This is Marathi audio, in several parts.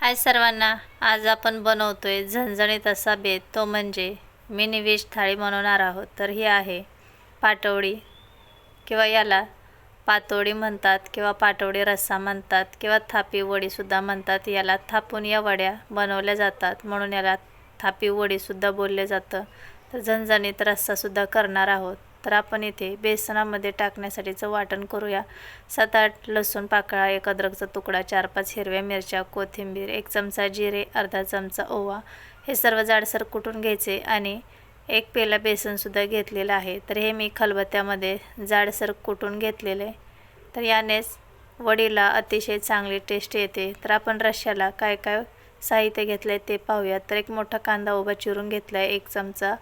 हाय सर्वांना आज आपण बनवतोय झणझणीत असा बेत तो म्हणजे मिनी व्हेज थाळी बनवणार आहोत. तर ही आहे पाटवडी किंवा याला पातोडी म्हणतात किंवा पाटवडी रस्सा म्हणतात किंवा थापी वडीसुद्धा म्हणतात. याला थापून या वड्या बनवल्या जातात म्हणून याला थापी वडीसुद्धा बोलले जातं. तर झणझणीत रस्सासुद्धा करणार आहोत. तर आपण इथे बेसनामध्ये टाकण्यासाठीचं वाटण करूया. सात आठ लसूण पाकळा एक अद्रकचा तुकडा चार पाच हिरव्या मिरच्या कोथिंबीर एक चमचा जिरे अर्धा चमचा ओवा. हे सर्व जाडसर कुटून घ्यायचे? आणि एक पेला बेसनसुद्धा घेतलेलं आहे. तर हे मी खलबत्त्यामध्ये जाडसर कुटून घेतलेले? तर यानेच वडीला अतिशय चांगली टेस्ट येते. तर आपण रश्याला काय काय साहित्य घेतलं आहे ते पाहूया तर एक मोठा कांदा उभा चिरून घेतला आहे एक चमचा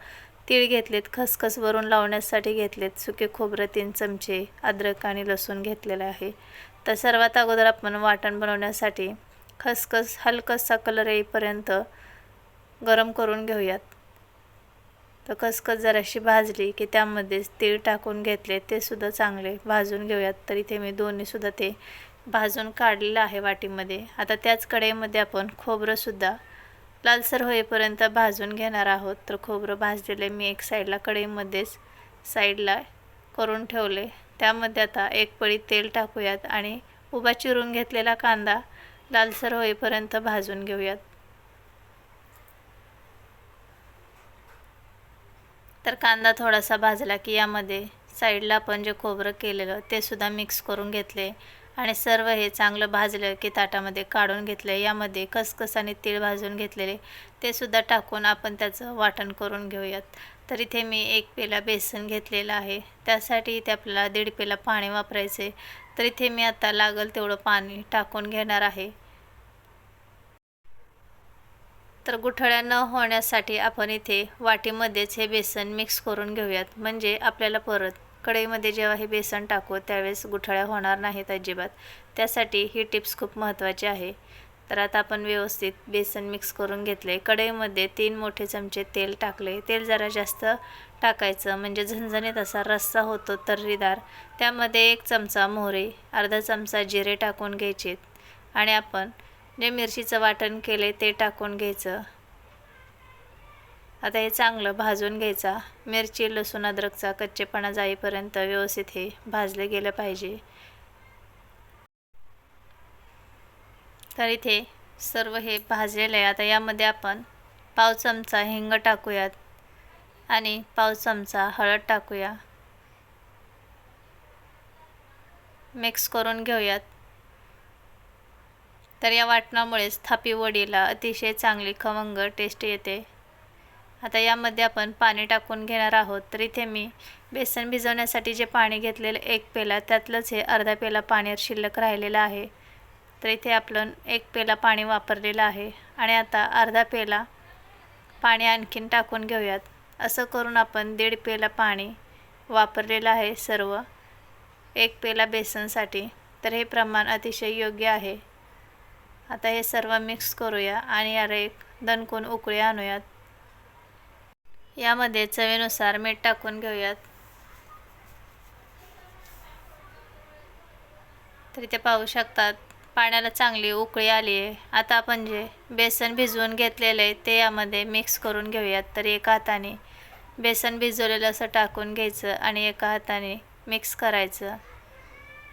तीळ घेतलेत खसखस वरून लावण्यासाठी घेतलेत सुके खोबरं तीन चमचे अद्रक आणि लसूण घेतलेलं आहे. तर सर्वात अगोदर आपण वाटण बनवण्यासाठी खसखस हलकसा कलर येईपर्यंत गरम करून घेऊयात. तर खसखस जराशी भाजली की त्यामध्येच तीळ टाकून घेतले ते सुद्धा चांगले भाजून घेऊयात. तर इथे मी दोन्हीसुद्धा ते भाजून काढलेलं आहे वाटीमध्ये. आता त्याच कढईमध्ये आपण खोबरंसुद्धा लालसर होईपर्यंत भाजून घेणार आहोत. तर खोबरं भाजलेले मी एक साईडला कढईमध्येच साईडला करून ठेवले. त्यामध्ये आता एक पळी तेल टाकूयात आणि उभा चिरून घेतलेला कांदा लालसर होईपर्यंत भाजून घेऊयात. तर कांदा थोडासा भाजला की यामध्ये साईडला आपण जे खोबरं केलेलं ते सुद्धा मिक्स करून घेतले. आणि सर्व हे चांगलं भाजलं की ताटामध्ये काढून घेतलं यामध्ये खसखस आणि तीळ भाजून घेतलेले ते सुद्धा टाकून आपण त्याचं वाटण करून घेऊयात. तर इथे मी एक पेला बेसन घेतलेलं आहे. त्यासाठी इथे आपल्याला दीड पेला पाणी वापरायचे. तर इथे मी आता लागल तेवढं पाणी टाकून घेणार आहे. तर गुठळ्या न होण्यासाठी आपण इथे वाटीमध्येच हे बेसन मिक्स करून घेऊयात. म्हणजे आपल्याला परत कढईमध्ये जेव्हा हे बेसन टाकू त्यावेळेस गुठळ्या होणार नाहीत अजिबात. त्यासाठी ही टिप्स खूप महत्त्वाची आहे. तर आता आपण व्यवस्थित बेसन मिक्स करून घेतले कढईमध्ये तीन मोठे चमचे तेल टाकले तेल जरा जास्त टाकायचं म्हणजे झणझणीत असा रस्सा होतो तर्रीदार. त्यामध्ये एक चमचा मोहरी अर्धा चमचा जिरे टाकून घ्यायचे आणि आपण जे मिरचीचं वाटण केले ते टाकून घ्यायचं. आता हे चांगलं भाजून घ्यायचा. मिरची लसूण अद्रकचा कच्चेपणा जाईपर्यंत व्यवस्थित हे भाजले गेलं पाहिजे. तर इथे सर्व हे भाजलेलं आहे. आता यामध्ये आपण पाव चमचा हिंग टाकूयात आणि पाव चमचा हळद टाकूया. मिक्स करून घेऊयात. तर या वाटणामुळेच थापी वडीला अतिशय चांगली खमंग टेस्ट येते. आता यामध्ये आपण पाणी टाकून घेणार आहोत. तर इथे मी बेसन भिजवण्यासाठी जे पाणी घेतलेलं एक पेला त्यातलंच हे अर्धा पेला पाण्यावर शिल्लक राहिलेलं आहे. तर इथे आपण एक पेला पाणी वापरलेलं आहे. आणि आता अर्धा पेला पाणी आणखीन टाकून घेऊयात. असं करून आपण दीड पेला पाणी वापरलेलं आहे सर्व. एक पेला बेसनसाठी. तर हे प्रमाण अतिशय योग्य आहे. आता हे सर्व मिक्स करूया आणि याला एक दणकून उकळी आणूयात. यामध्ये चवीनुसार मीठ टाकून घेऊयात. तर इथे पाहू शकतात पाण्याला चांगली उकळी आली आहे. आता आपण जे बेसन भिजवून घेतलेलं आहे ते यामध्ये मिक्स करून घेऊयात. तर एका हाताने बेसन भिजवलेलं असं टाकून घ्यायचं आणि एका हाताने मिक्स करायचं.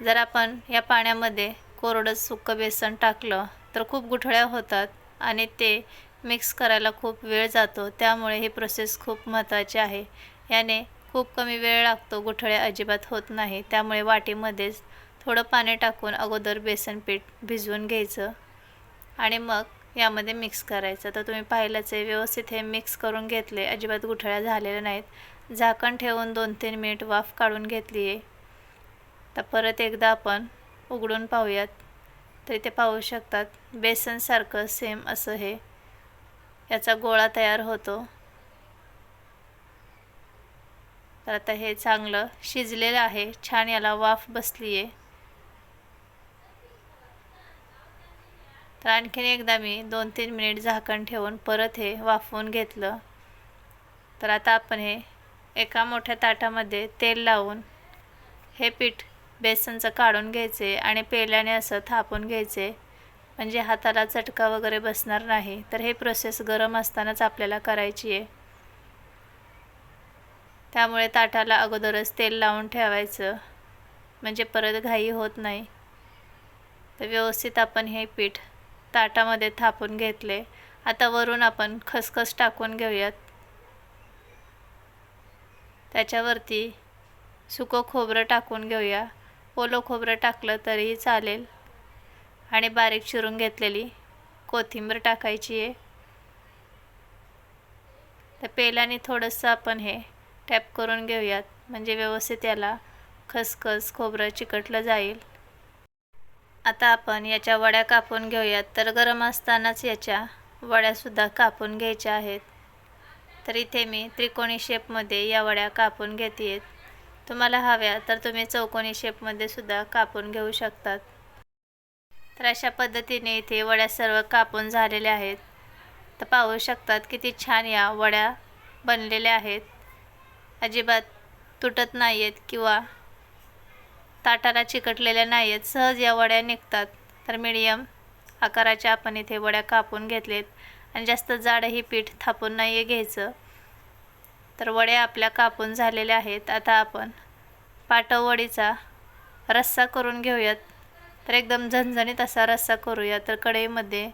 जर आपण या पाण्यामध्ये कोरडं सुक्कं बेसन टाकलं तर खूप गुठळ्या होतात आणि ते मिक्स करायला खूप वेळ जातो त्यामुळे ही प्रोसेस खूप महत्त्वाची आहे. याने खूप कमी वेळ लागतो गुठळ्या अजिबात होत नाही. त्यामुळे वाटीमध्येच थोडं पाणी टाकून अगोदर बेसन पीठ भिजवून घ्यायचं आणि मग यामध्ये मिक्स करायचं. तर तुम्ही पाहिलंच आहे व्यवस्थित हे मिक्स करून घेतले अजिबात गुठळ्या झालेल्या नाहीत. झाकण ठेवून दोन तीन मिनिट वाफ काढून घेतली आहे. तर परत एकदा आपण उघडून पाहूयात. तर इथे पाहू शकतात बेसनसारखं सेम असं हे. याचा गोळा तयार होतो. तर आता हे चांगलं शिजलेलं आहे. छान याला वाफ बसली आहे तर आणखीन एकदा मी दोन तीन मिनिट झाकण ठेवून परत हे वाफवून घेतलं. तर आता आपण हे एका मोठ्या ताटामध्ये तेल लावून हे पीठ बेसनचं काढून घ्यायचे आणि पेल्याने असं थापून घ्यायचे. म्हणजे हाताला चटका वगैरे बसणार नाही तर हे प्रोसेस गरम असतानाच आपल्याला करायची आहे. त्यामुळे ताटाला अगोदरच तेल लावून ठेवायचं म्हणजे परत घाई होत नाही. तर व्यवस्थित आपण हे पीठ ताटामध्ये थापून घेतले. आता वरून आपण खसखस टाकून घेऊयात. त्याच्यावरती सुकं खोबरं टाकून घेऊया. ओलं खोबरं टाकलं तरीही चालेल. आणि बारीक चिरून घेतलेली कोथिंबीर टाकायची आहे. तर पेलाने थोडंसं आपण हे टॅप करून घेऊयात. म्हणजे व्यवस्थित याला खसखस खोबरं चिकटलं जाईल. आता आपण याच्या वड्या कापून घेऊयात. तर गरम असतानाच याच्या वड्यासुद्धा कापून घ्यायच्या आहेत. तर इथे मी त्रिकोणी शेपमध्ये या वड्या कापून घेते आहेत तुम्हाला हव्या तर तुम्ही चौकोनी शेपमध्ये सुद्धा कापून घेऊ शकतात. तर अशा पद्धतीने इथे वड्या सर्व कापून झालेल्या आहेत. तर पाहू शकतात किती छान या वड्या बनलेल्या आहेत. अजिबात तुटत नाही आहेत किंवा ताटाला चिकटलेल्या नाही आहेत सहज या वड्या निघतात. तर मीडियम आकाराच्या आपण इथे वड्या कापून घेतलेत. आणि जास्त जाडही पीठ थापून नाही घ्यायचं. तर वड्या आपल्या कापून झालेल्या आहेत. आता आपण पाटव वडीचा रस्सा करून घेऊयात. तर एकदम झणझणीत असा रस्सा करूया. तर कढईमध्ये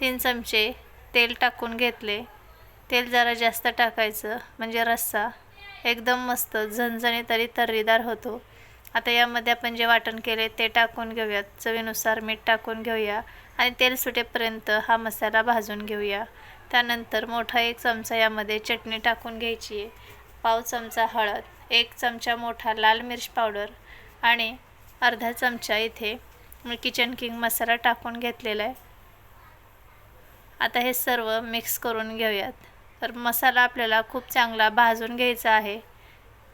तीन चमचे तेल टाकून घेतले. तेल जरा जास्त टाकायचं म्हणजे रस्सा. एकदम मस्त झणझणी तरी तर्रीदार होतो. आता यामध्ये आपण जे वाटण केले ते टाकून घेऊयात. चवीनुसार मीठ टाकून घेऊया. आणि तेल सुटेपर्यंत हा मसाला भाजून घेऊया. त्यानंतर मोठा एक चमचा यामध्ये चटणी टाकून घ्यायची. आहे पाव चमचा हळद एक चमचा मोठा लाल मिर्च पावडर आणि अर्धा चमचा इथे मी किचन किंग मसाला टाकून घेतलेला आहे. आता हे सर्व मिक्स करून घेऊयात. तर मसाला आपल्याला खूप चांगला भाजून घ्यायचा आहे.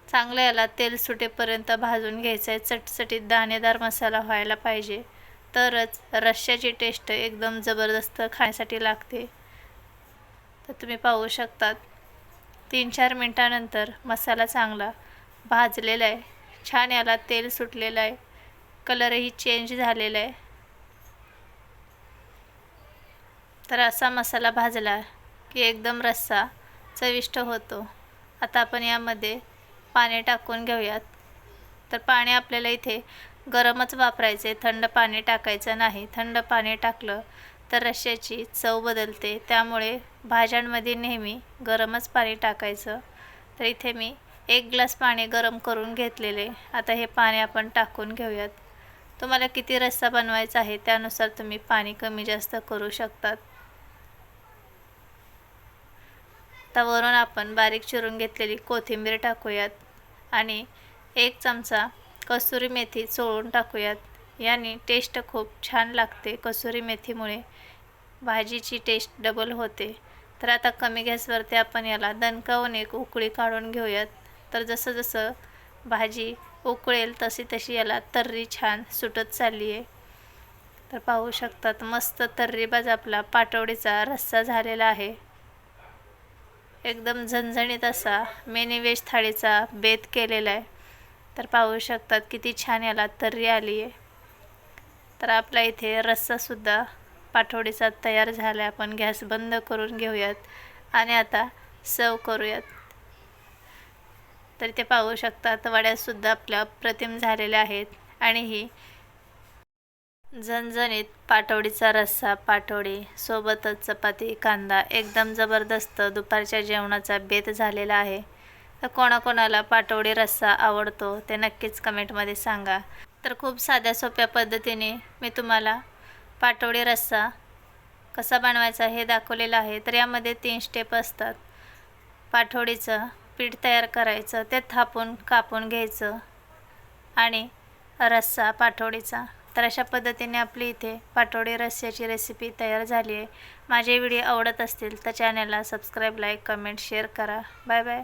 चांगलं याला तेल सुटेपर्यंत भाजून घ्यायचं आहे. चटचटीत दाणेदार मसाला व्हायला पाहिजे. तरच रश्श्याची टेस्ट एकदम जबरदस्त खाण्यासाठी लागते. तर तुम्ही पाहू शकतात तीन चार मिनटानंतर मसाला चांगला भाजलेला आहे. छान याला तेल सुटलेलं आहे. कलरही चेंज झालेला आहे. तर असा मसाला भाजला की एकदम रस्सा चविष्ट होतो. आता आपण यामध्ये पाणी टाकून घेऊयात. तर पाणी आपल्याला इथे गरमच वापरायचे थंड पाणी टाकायचं नाही. थंड पाणी टाकलं तर रश्श्याची चव बदलते. त्यामुळे भाज्यांमध्ये नेहमी गरमच पाणी टाकायचं. तर इथे मी एक ग्लास पाणी गरम करून घेतलेले. आता हे पाणी आपण टाकून घेऊयात. तुम्हाला किती रस्सा बनवायचा आहे त्यानुसार तुम्ही पाणी कमी जास्त करू शकतात. आता वरून आपण बारीक चिरून घेतलेली कोथिंबीर टाकूयात आणि एक चमचा कसुरी मेथी चोळून टाकूयात. याने टेस्ट खूप छान लागते कसुरी मेथीमुळे. भाजीची टेस्ट डबल होते. तर आता कमी गॅसवरती आपण याला दणकावून एक उकळी काढून घेऊयात. तर जसं जसं भाजी उकळेल तशी तशी याला तर्री छान सुटत चालली आहे. तर पाहू शकतात मस्त तर्रीबाज आपला पाटवडीचा रस्सा झालेला आहे. एकदम झणझणीत असा मेनी वेज थाळीचा बेत केलेला आहे. तर पाहू शकतात किती छान याला तर्री आली आहे. तर आपला इथे रस्सासुद्धा पाठवडीचा तयार झाला आपण गॅस बंद करून घेऊयात आणि आता सर्व करूयात. तर ते पाहू शकतात वड्यासुद्धा आपल्या प्रतिम झालेल्या आहेत. आणि ही झणझणीत पाटवडीचा रस्सा पाटवडी सोबतच चपाती कांदा एकदम जबरदस्त दुपारच्या जेवणाचा बेत झालेला आहे. तर कोणाकोणाला पाटवडी रस्सा आवडतो ते नक्कीच कमेंटमध्ये सांगा. तर खूप साध्या सोप्या पद्धतीने मी तुम्हाला पाटवडी रस्सा कसा बनवायचा हे दाखवलेलं आहे. तर यामध्ये तीन स्टेप असतात. पाठवडीचं पीठ तयार करायचं ते थापून कापून घ्यायचं आणि रस्सा पाठवडीचा तर अशा पद्धतीने आपली इथे पाठोडी रस्स्याची रेसिपी तयार झाली आहे. माझे व्हिडिओ आवडत असतील तर चॅनलला सबस्क्राईब लाईक कमेंट शेअर करा. Bye bye